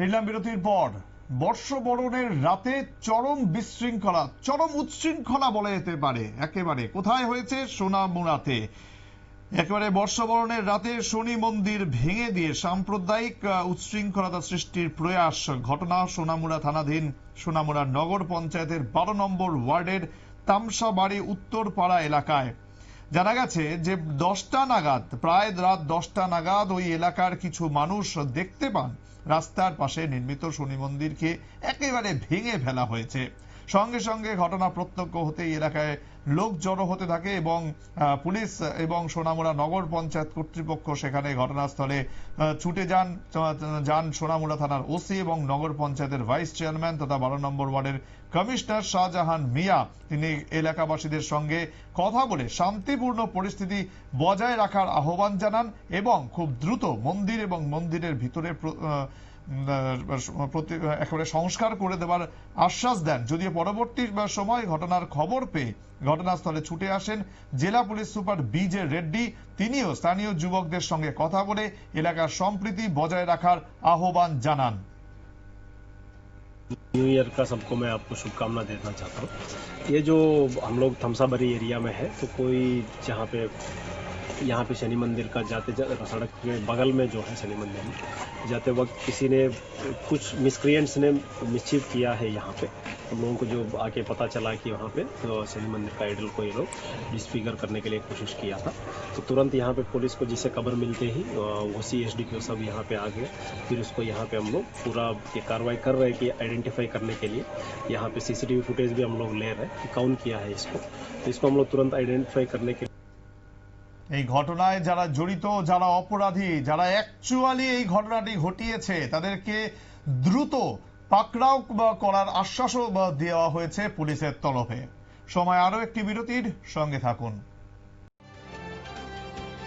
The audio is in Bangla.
ফিরলাম বিরতির পর। বর্ষবরণের রাতে চরম বিশৃঙ্খলা, চরম উচ্ছৃঙ্খলা বলা যেতে পারে। একেবারে কোথায় হয়েছে সোনামুড়াতে একেবারে বর্ষবরণের রাতে শনি মন্দির ভেঙে দিয়ে সাম্প্রদায়িক উচ্ছৃঙ্খলতা সৃষ্টির প্রয়াস, ঘটনা সোনামুড়া থানাধীন সোনামুড়া নগর পঞ্চায়েতের বারো নম্বর ওয়ার্ডের তামসাবাড়ি উত্তরপাড়া এলাকায়। জানা গেছে যে দশটা নাগাদ, প্রায় রাত দশটা নাগাদ ওই এলাকার কিছু মানুষ দেখতে পান। রাস্তার পাশে নির্মিত শনি মন্দিরকে একেবারে ভেঙে ফেলা হয়েছে। সঙ্গে সঙ্গে ঘটনা প্রত্যক্ষ হতেই এলাকায় লোক জড়ো হতে থাকে এবং পুলিশ এবং সোনামুড়া নগর পঞ্চায়েত কর্তৃপক্ষ সেখানে ঘটনাস্থলে ছুটে যান। যান সোনামুড়া থানার ওসি এবং নগর পঞ্চায়েতের ভাইস চেয়ারম্যান তথা বারো নম্বর ওয়ার্ডের কমিশনার শাহজাহান মিয়া। তিনি এলাকাবাসীদের সঙ্গে কথা বলে শান্তিপূর্ণ পরিস্থিতি বজায় রাখার আহ্বান জানান এবং খুব দ্রুত মন্দির এবং মন্দিরের ভিতরে একেবারে সংস্কার করে দেওয়ার আশ্বাস দেন। যদিও পরবর্তী সময় ঘটনার খবর পেয়ে ঘটনাস্থলে ছুটে আসেন জেলা police super B J Reddy তিনিও স্থানীয় যুবকদের সঙ্গে কথা বলে এলাকার সম্প্রীতি বজায় রাখার আহ্বান জানান न्यू ईयर का सबको मैं आपको शुभकामना देना चाहता हूँ ये जो हम लोग थमसाबरी एरिया में है तो कोई जहाँ पे यहाँ पे शनि मंदिर का जाते जा, सड़क के बगल में जो है शनि मंदिर में जाते वक्त किसी ने कुछ मिसक्रियंट्स ने मिसचीव किया है यहाँ पे। हम लोगों को जो आके पता चला कि वहाँ पे तो शनि मंदिर का आइडल को ये लोग डिस्फिगर करने के लिए कोशिश किया था। तो तुरंत यहाँ पे पुलिस को जिसे खबर मिलते ही वो सी एस डी सब यहाँ पे आ गए। फिर उसको यहाँ पे हम लोग पूरा ये कार्रवाई कर रहे हैं कि आइडेंटिफाई करने के लिए। यहाँ पे सीसीटीवी फुटेज भी हम लोग ले रहे हैं कि कौन किया है इसको। तो इसको हम लोग तुरंत आइडेंटिफाई करने के এই ঘটনায় যারা জড়িত, যারা অপরাধী, যারা অ্যাকচুয়ালি এই ঘটনাটি ঘটিয়েছে, তাদেরকে দ্রুত পাকড়াও করার আশ্বাসও দেওয়া হয়েছে পুলিশের তরফে। সময় আরও একটি বিরতির সঙ্গে থাকুন।